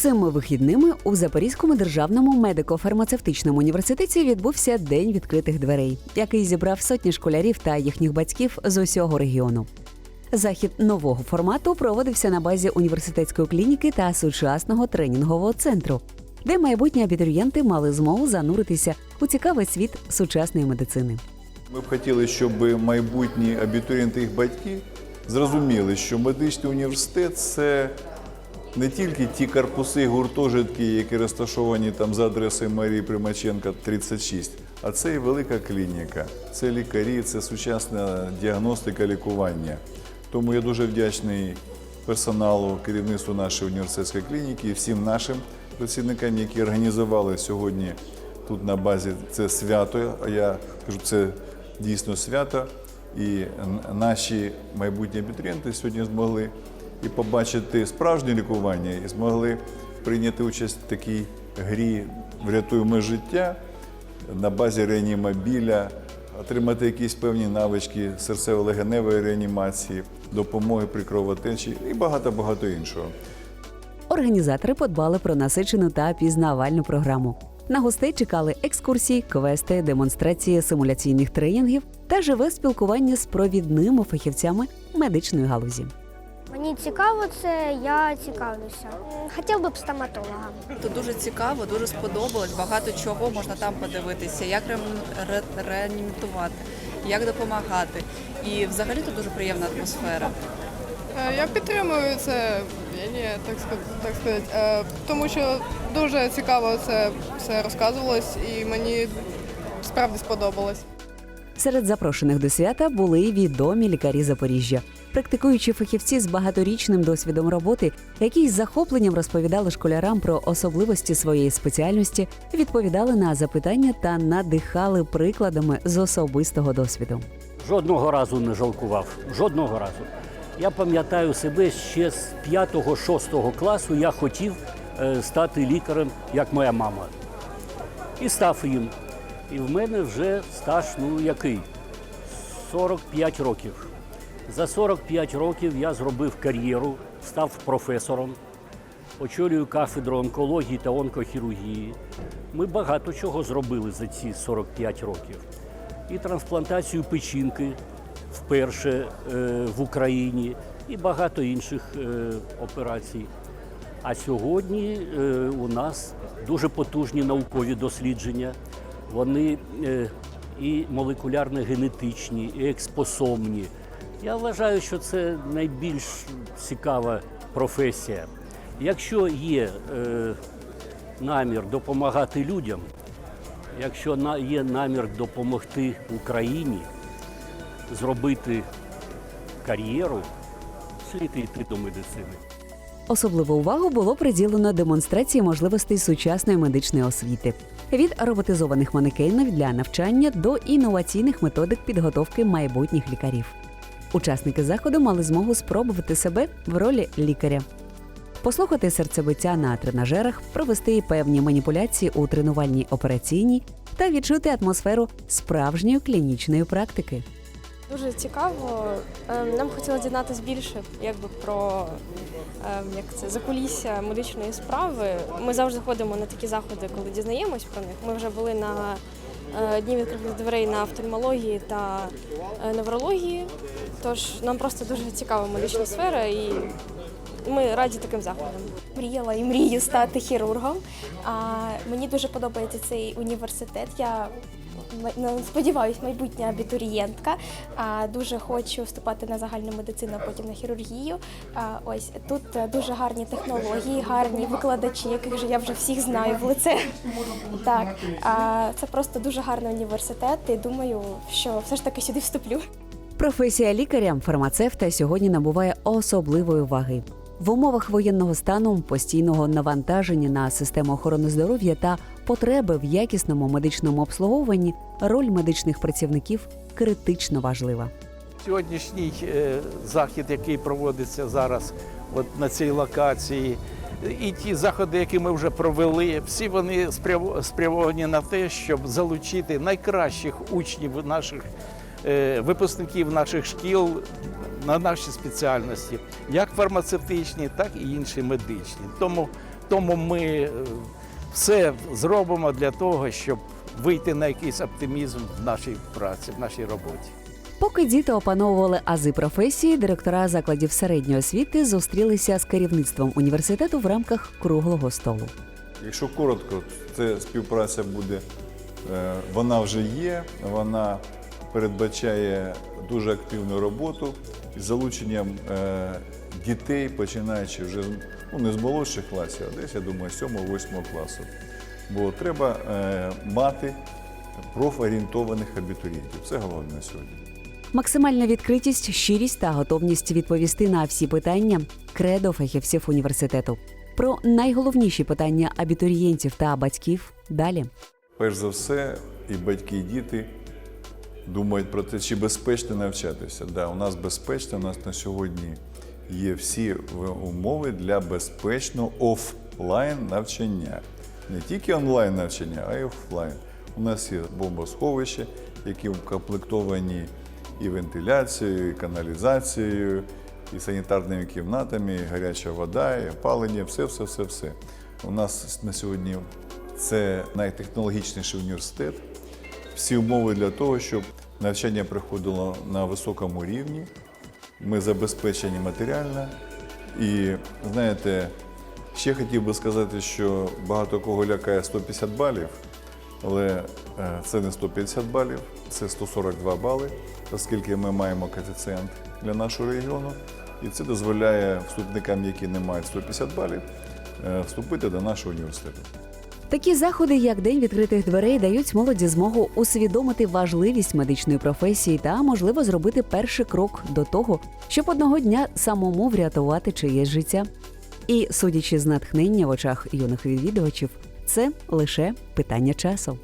Цими вихідними у Запорізькому державному медико-фармацевтичному університеті відбувся день відкритих дверей, який зібрав сотні школярів та їхніх батьків з усього регіону. Захід нового формату проводився на базі університетської клініки та сучасного тренінгового центру, де майбутні абітурієнти мали змогу зануритися у цікавий світ сучасної медицини. Ми б хотіли, щоб майбутні абітурієнти їх батьки зрозуміли, що медичний університет це не тільки ті корпуси гуртожитки, які розташовані там за адресою Марії Примаченка 36, а це і велика клініка, це лікарі, це сучасна діагностика, лікування. Тому я дуже вдячний персоналу, керівництву нашої університетської клініки і всім нашим працівникам, які організували сьогодні тут на базі це свято. А я кажу, це дійсно свято. І наші майбутні абітурієнти сьогодні змогли і побачити справжнє лікування, і змогли прийняти участь в такій грі Врятуємо життя на базі реанімобіля, отримати якісь певні навички серцево-легеневої реанімації, допомоги при кровотечі і багато-багато іншого. Організатори подбали про насичену та пізнавальну програму. На гостей чекали екскурсії, квести, демонстрації симуляційних тренінгів та живе спілкування з провідними фахівцями медичної галузі. Мені цікаво це, я цікавлюся. Хотів би б стоматолога. Це дуже цікаво, дуже сподобалось. Багато чого можна там подивитися, як ре- ре- реанімувати, як допомагати. І взагалі тут дуже приємна атмосфера. Е, Я підтримую це ні, так сказати, так сказати, е, тому що дуже цікаво це все розказувалось і мені справді сподобалось. Серед запрошених до свята були й відомі лікарі Запоріжжя, практикуючі фахівці з багаторічним досвідом роботи, які з захопленням розповідали школярам про особливості своєї спеціальності, відповідали на запитання та надихали прикладами з особистого досвіду. Жодного разу не жалкував. Жодного разу. Я пам'ятаю себе ще з 5-6 класу я хотів е, стати лікарем, як моя мама. І став їм. І в мене вже стаж, ну який? 45 років. За 45 років я зробив кар'єру, став професором, очолюю кафедру онкології та онкохірургії. Ми багато чого зробили за ці 45 років. І трансплантацію печінки вперше е, в Україні, і багато інших е, операцій. А сьогодні е, у нас дуже потужні наукові дослідження. Вони і молекулярно-генетичні, і експосомні. Я вважаю, що це найбільш цікава професія. Якщо є е, намір допомагати людям, якщо на- є намір допомогти Україні зробити кар'єру, слід йти до медицини. Особливу увагу було приділено демонстрації можливостей сучасної медичної освіти від роботизованих манекенів для навчання до інноваційних методик підготовки майбутніх лікарів. Учасники заходу мали змогу спробувати себе в ролі лікаря, послухати серцебиття на тренажерах, провести певні маніпуляції у тренувальній операційній та відчути атмосферу справжньої клінічної практики. Дуже цікаво. Ем, Нам хотілося дізнатися більше якби, про ем, як це, закулісся медичної справи. Ми завжди ходимо на такі заходи, коли дізнаємось про них. Ми вже були на дні відкритих дверей на офтальмології та е, неврології. Тож нам просто дуже цікава медична сфера і ми раді таким заходам. Мріяла і мрію стати хірургом. А мені дуже подобається цей університет. Я сподіваюсь, майбутня абітурієнтка. Дуже хочу вступати на загальну медицину, а потім на хірургію. Ось тут е, дуже гарні технології, гарні викладачі, яких я вже всіх знаю в лице. Так, це просто дуже гарний університет. І думаю, що все ж таки сюди вступлю. Професія лікаря фармацевта сьогодні набуває особливої ваги. В умовах воєнного стану, постійного навантаження на систему охорони здоров'я та потреби в якісному медичному обслуговуванні роль медичних працівників критично важлива. Сьогоднішній е, захід, який проводиться зараз от на цій локації, і ті заходи, які ми вже провели, всі вони спрямовані на те, щоб залучити найкращих учнів наших е, випускників наших шкіл на наші спеціальності, як фармацевтичні, так і інші медичні. Тому Тому ми е, все зробимо для того, щоб вийти на якийсь оптимізм в нашій праці, в нашій роботі. Поки діти опановували ази професії, директора закладів середньої освіти зустрілися з керівництвом університету в рамках круглого столу. Якщо коротко, це співпраця буде, е, вона вже є, вона передбачає дуже активну роботу із залученням е, дітей, починаючи вже ну, не з молодших класів, а десь, я думаю, з 7-8 класу. Бо треба е, мати профорієнтованих абітурієнтів. Це головне на сьогодні. Максимальна відкритість, щирість та готовність відповісти на всі питання кредо фахівців університету. Про найголовніші питання абітурієнтів та батьків далі. Перш за все, і батьки, і діти думають про те, чи безпечно навчатися. Да, у нас безпечно, у нас на сьогодні є всі умови для безпечного офлайн навчання. Не тільки онлайн навчання, а й офлайн. У нас є бомбосховища, які укомплектовані і вентиляцією, і каналізацією, і санітарними кімнатами, і гаряча вода, і опалення, все, все, все, все. У нас на сьогодні це найтехнологічніший університет. Всі умови для того, щоб навчання проходило на високому рівні. Ми забезпечені матеріально. І знаєте, ще хотів би сказати, що багато кого лякає 150 балів, але е, це не 150 балів, це 142 бали, оскільки ми маємо коефіцієнт для нашого регіону. І це дозволяє вступникам, які не мають 150 балів, е, вступити до нашого університету. Такі заходи, як День відкритих дверей, дають молоді змогу усвідомити важливість медичної професії та, можливо, зробити перший крок до того, щоб одного дня самому врятувати чиєсь життя. І, судячи з натхнення в очах юних відвідувачів, це лише питання часу.